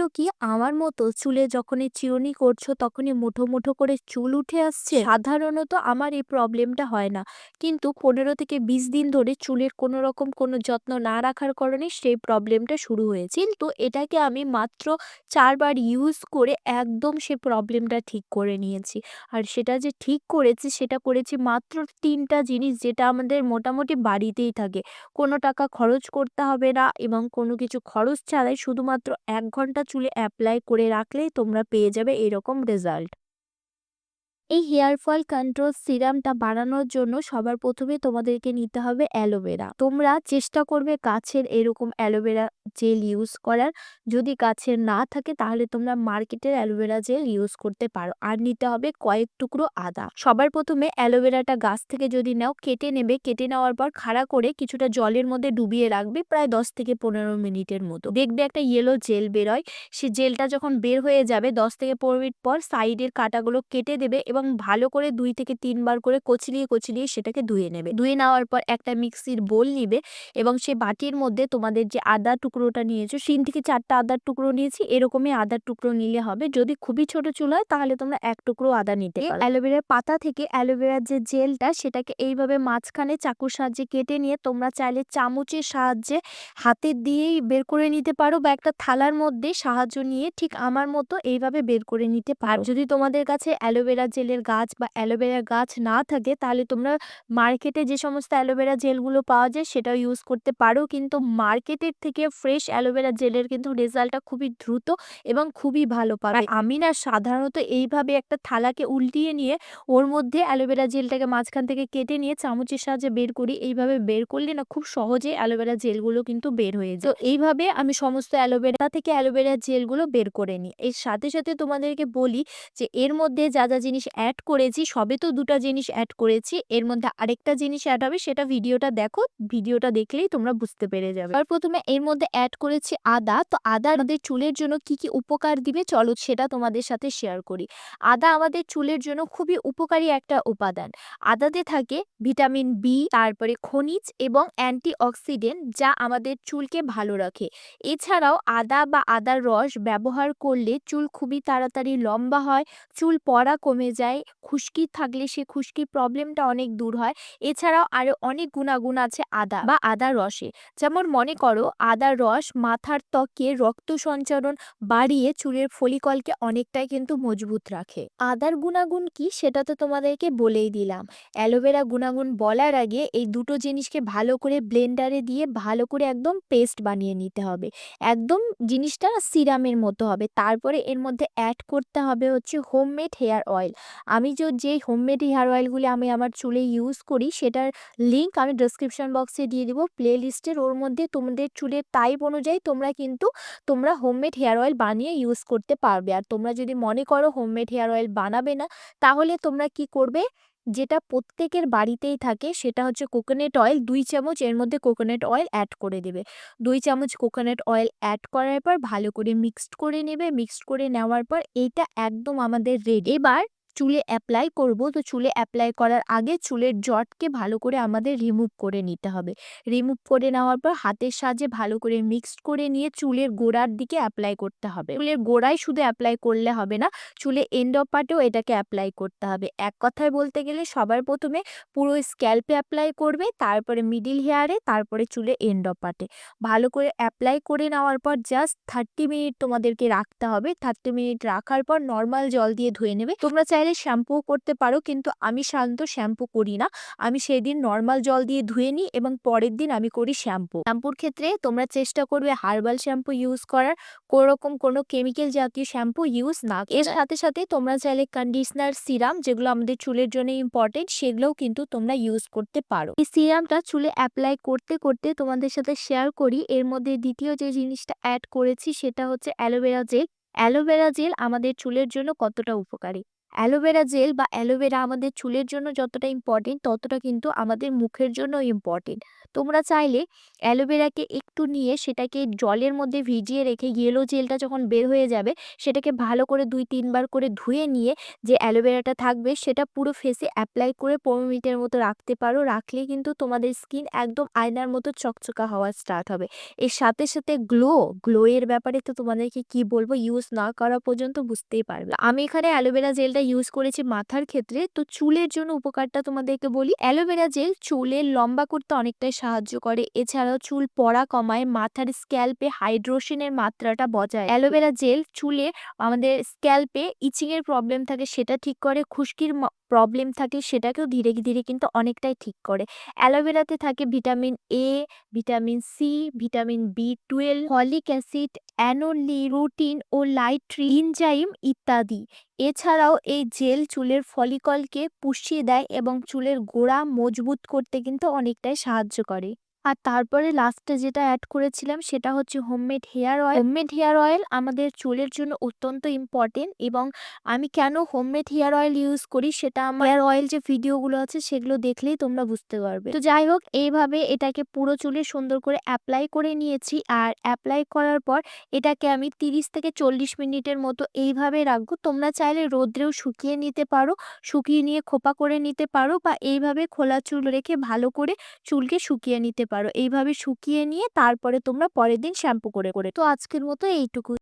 হয়েছিল কি, আমার মতো চুলে যখনই চিরুনি করছ তখনই মুঠো মুঠো করে চুল উঠে আসছে। সাধারণত আমার এই প্রবলেমটা হয় না। কিন্তু পনেরো থেকে বিশ দিন ধরে চুলের কোনো রকম কোনো যত্ন না রাখার কারণে সেই প্রবলেমটা শুরু হয়েছে। কিন্তু এটাকে আমি মাত্র চারবার ইউজ করে একদম সে প্রবলেমটা ঠিক করে নিয়েছি। আর সেটা যে ঠিক করেছি, সেটা করেছি মাত্র তিনটা জিনিস যেটা আমাদের মোটামুটি বাড়িতেই থাকে। কোনো টাকা খরচ করতে হবে না এবং কোনো কিছু খরচ ছাড়াই শুধুমাত্র এক ঘণ্টা চুলে অ্যাপ্লাই করে রাখলেই তোমরা পেয়ে যাবে এরকম রেজাল্ট এই হেয়ার ফল কন্ট্রোল সিরামটা বানানোর জন্য সবার প্রথমে তোমাদেরকে নিতে হবে অ্যালোভেরা। তোমরা চেষ্টা করবে গাছের এরকম অ্যালোভেরা জেল ইউজ করার। যদি গাছের না থাকে তাহলে তোমরা মার্কেটের অ্যালোভেরা জেল ইউজ করতে পারো। আর নিতে হবে কয়েক টুকরো আদা। সবার প্রথমে অ্যালোভেরাটা গাছ থেকে যদি নাও কেটে নেবে, কেটে নেওয়ার পর খাড়া করে কিছুটা জলের মধ্যে ডুবিয়ে রাখবে প্রায় দশ থেকে পনেরো মিনিটের মতো। দেখবে একটা ইয়েলো জেল বেরোয়। সে জেলটা যখন বের হয়ে যাবে দশ থেকে পনেরো মিনিট পর সাইডের কাটাগুলো কেটে দেবে এবং ভালো করে দুই থেকে তিনবার করে কচলিয়ে কচলিয়ে সেটাকে ধুয়ে নেবে। ধুয়ে নেওয়ার পর একটা মিক্সির বোল নিবে এবং সে বাটির মধ্যে তোমাদের যে আদা টুকরোটা নিয়েছো তিন থেকে চারটা আদার টুকরো নিয়েছি এরকমই আদার টুকরো নিলে হবে। যদি খুবই ছোট চুল হয় তাহলে তোমরা এক টুকরো আদা নিতে পারো। অ্যালোভেরার পাতা থেকে অ্যালোভেরার যে জেলটা সেটাকে এইভাবে মাঝখানে চাকুর সাহায্যে কেটে নিয়ে তোমরা চাইলে চামচের সাহায্যে হাতের দিয়েই বের করে নিতে পারো বা একটা থালার মধ্যে সাহায্য নিয়ে ঠিক আমার মতো এইভাবে বের করে নিতে পারো। যদি তোমাদের কাছে অ্যালোভেরা জেলের গাছ বা অ্যালোভেরা গাছ না থাকে তাহলে তোমরা মার্কেটে যে সমস্ত অ্যালোভেরা জেলগুলো পাওয়া যায় সেটাও ইউজ করতে পারো। কিন্তু মার্কেটের থেকে ফ্রেশ অ্যালোভেরা জেলের কিন্তু রেজাল্টটা খুবই দ্রুত এবং খুবই ভালো পাবে। আমি না সাধারণত এইভাবে একটা থালাকে উল্টিয়ে নিয়ে ওর মধ্যে অ্যালোভেরা জেলটাকে মাঝখান থেকে কেটে নিয়ে চামচের সাহায্যে বের করি। এইভাবে বের করলে না খুব সহজে অ্যালোভেরা জেলগুলো কিন্তু বের হয়ে যায়। তো এইভাবে আমি সমস্ত অ্যালোভেরা থেকে অ্যালোভেরা জেলগুলো বের করে নিই। এর সাথে সাথে তোমাদেরকে বলি যে এর মধ্যে যা যা জিনিস অ্যাড করেছি, সবে তো দুটো জিনিস অ্যাড করেছি, এর মধ্যে আরেকটা জিনিস অ্যাড হবে, সেটা ভিডিওটা দেখো, ভিডিওটা দেখলেই তোমরা বুঝতে পেরে যাবে। আর প্রথমে এর মধ্যে অ্যাড করেছি আদা, তো আদা আমাদের চুলের জন্য কি কি উপকার দিবে চলো সেটা তোমাদের সাথে শেয়ার করি। আদা আমাদের চুলের জন্য খুবই উপকারী একটা উপাদান। আদাতে থাকে ভিটামিন বি তারপরে খনিজ এবং অ্যান্টি অক্সিডেন্ট যা আমাদের চুলকে ভালো রাখে। এছাড়াও আদা বা আদার রস ব্যবহার করলে চুল খুবই তাড়াতাড়ি লম্বা হয়, চুল পড়া কমে যায় খুশকি থাকলে সে খুশকির প্রবলেমটা অনেক দূর হয়। এছাড়াও আরও অনেক গুণাগুণ আছে আদা বা আদার রসে। যেমন মনে করো আদার রস মাথার ত্বকে রক্ত সঞ্চারণ বাড়িয়ে চুলের ফলিকলকে অনেকটাই কিন্তু মজবুত রাখে। আদার গুণাগুণ কি সেটা তো তোমাদেরকে বলেই দিলাম। অ্যালোভেরা গুণাগুণ বলার আগে এই দুটো জিনিসকে ভালো করে ব্লেন্ডারে দিয়ে ভালো করে একদম পেস্ট বানিয়ে নিতে হবে। একদম জিনিসটা সিরামের মতো হবে। তারপরে এর মধ্যে অ্যাড করতে হবে হচ্ছে হোমমেড হেয়ার অয়েল আমি যে হোমমেড হেয়ার অয়েলগুলি আমি আমার চুলে ইউজ করি, সেটার লিঙ্ক আমি ডিসক্রিপশন বক্সে দিয়ে দিব। প্লে লিস্টের ওর মধ্যে তোমাদের চুলের টাইপ অনুযায়ী তোমরা কিন্তু তোমরা হোমমেড হেয়ার অয়েল বানিয়ে ইউজ করতে পারবে। আর তোমরা যদি মনে করো হোমমেড হেয়ার অয়েল বানাবে না, তাহলে তোমরা কি করবে? যেটা প্রত্যেকের বাড়িতেই থাকে, সেটা হচ্ছে কোকোনাট অয়েল দুই চামচ, এর মধ্যে কোকোনাট অয়েল অ্যাড করে দেবে। দুই চামচ কোকোনাট অয়েল অ্যাড করার পর ভালো করে মিক্সড করে নেবে। মিক্সড করে নেওয়ার পর এইটা একদম আমাদের রেডি এবার চুলে অ্যাপ্লাই করব। তো চুলে অ্যাপ্লাই করার আগে চুলের জটকে ভালো করে আমাদের রিমুভ করে নিতে হবে। রিমুভ করে নেওয়ার পর হাতের সাহায্যে ভালো করে মিক্সড করে নিয়ে চুলের গোড়ার দিকে অ্যাপ্লাই করতে হবে। চুলের গোড়ায় শুধু অ্যাপ্লাই করলে হবে না, চুলে এন্ড অফ পার্টেও এটাকে অ্যাপ্লাই করতে হবে। এক কথায় বলতে গেলে সবার প্রথমে পুরো স্ক্যাল্পে অ্যাপ্লাই করবে, তারপরে মিডিল হেয়ারে তারপরে চুলে এন্ড অফ পার্টে ভালো করে অ্যাপ্লাই করে নেওয়ার পর জাস্ট থার্টি মিনিট তোমাদেরকে রাখতে হবে। থার্টি মিনিট রাখার পর নর্মাল জল দিয়ে ধুয়ে নেবে। তোমরা চাইলে শ্যাম্পু করতে পারো কিন্তু আমি সাধারণত শ্যাম্পু করি না। আমি সেই দিন নর্মাল জল দিয়ে ধুয়ে নিই এবং পরের দিন আমি করি শ্যাম্পু শ্যাম্পুর ক্ষেত্রে তোমরা চেষ্টা করবে হার্বাল শ্যাম্পু ইউজ করার। কোনোরকম কোনো কেমিক্যাল জাতীয় শ্যাম্পু ইউজ না এর সাথে সাথে তোমরা চাইলে কন্ডিশনার সিরাম যেগুলো আমাদের চুলের জন্য ইম্পর্টেন্ট সেগুলোও কিন্তু তোমরা ইউজ করতে পারো। এই সিরামটা চুলে অ্যাপ্লাই করতে করতে তোমাদের সাথে শেয়ার করি। এর মধ্যে দ্বিতীয় যে জিনিসটা অ্যাড করেছি সেটা হচ্ছে অ্যালোভেরা জেল অ্যালোভেরা জেল আমাদের চুলের জন্য কতটা উপকারী? অ্যালোভেরা জেল বা অ্যালোভেরা আমাদের চুলের জন্য যতটা ইম্পর্টেন্ট, ততটা কিন্তু আমাদের মুখের জন্য ইম্পর্টেন্ট। তোমরা চাইলে অ্যালোভেরাকে একটু নিয়ে সেটাকে জলের মধ্যে ভিজিয়ে রেখে ইয়েলো জেলটা যখন বের হয়ে যাবে, সেটাকে ভালো করে দুই তিনবার করে ধুয়ে নিয়ে যে অ্যালোভেরাটা থাকবে, সেটা পুরো ফেসে অ্যাপ্লাই করে পনেরো মিনিটের মতো রাখতে পারো। রাখলে কিন্তু তোমাদের স্কিন একদম আয়নার মতো চকচকা হওয়া স্টার্ট হবে। এর সাথে সাথে গ্লো গ্লো এর ব্যাপারে তো তোমাদেরকে কি বলব? ইউজ না করা পর্যন্ত বুঝতেই পারবে। আমি এখানে অ্যালোভেরা জেলটা ইউজ করেছি মাথার ক্ষেত্রে, তো চুলের জন্য উপকারটা তোমাদেরকে বলি, অ্যালোভেরা জেল চুলের লম্বা করতে অনেকটাই সাহায্য করে। এছাড়াও চুল পড়া কমায়, মাথার স্ক্যাল্পে হাইড্রোশনের মাত্রাটা বজায়। অ্যালোভেরা জেল চুলে আমাদের স্ক্যাল্পে ইচিং এর প্রবলেম থাকে, সেটা ঠিক করে, খুশকির প্রবলেম থাকে, সেটাকেও ধীরে ধীরে কিন্তু অনেকটাই ঠিক করে। অ্যালোভেরাতে থাকে vitamin A vitamin C vitamin B twelve folic acid অ্যানোলি রুটিন ও লাইট্রি ইনজাইম ইত্যাদি। এছাড়াও এই জেল চুলের ফলিকলকে পুষিয়ে দেয় এবং চুলের গোড়া মজবুত করতে কিন্তু অনেকটাই সাহায্য করে। আর তারপরে লাস্টে যেটা অ্যাড করেছিলাম সেটা হচ্ছে homemade hair oil homemade hair oil আমাদের চুলের জন্য অত্যন্ত ইম্পর্টেন্ট এবং আমি কেন হোমমেড হেয়ার অয়েল ইউজ করি সেটা আমার হেয়ার অয়েল যে ভিডিওগুলো আছে সেগুলো দেখলেই তোমরা বুঝতে পারবে। তো যাই হোক, এইভাবে এটাকে পুরো চুলে সুন্দর করে অ্যাপ্লাই করে নিয়েছি আর অ্যাপ্লাই করার পর এটাকে আমি তিরিশ থেকে চল্লিশ মিনিটের মতো এইভাবে রাখব। তোমরা চাইলে রোদ্রেও শুকিয়ে নিতে পারো, শুকিয়ে নিয়ে খোপা করে নিতে পারো বা এইভাবে খোলা চুল রেখে ভালো করে চুলকে শুকিয়ে নিতে পারো। এইভাবে শুকিয়ে নিয়ে তারপরে তোমরা পরের দিন শ্যাম্পু করে করে। তো আজকের মতো এইটুকু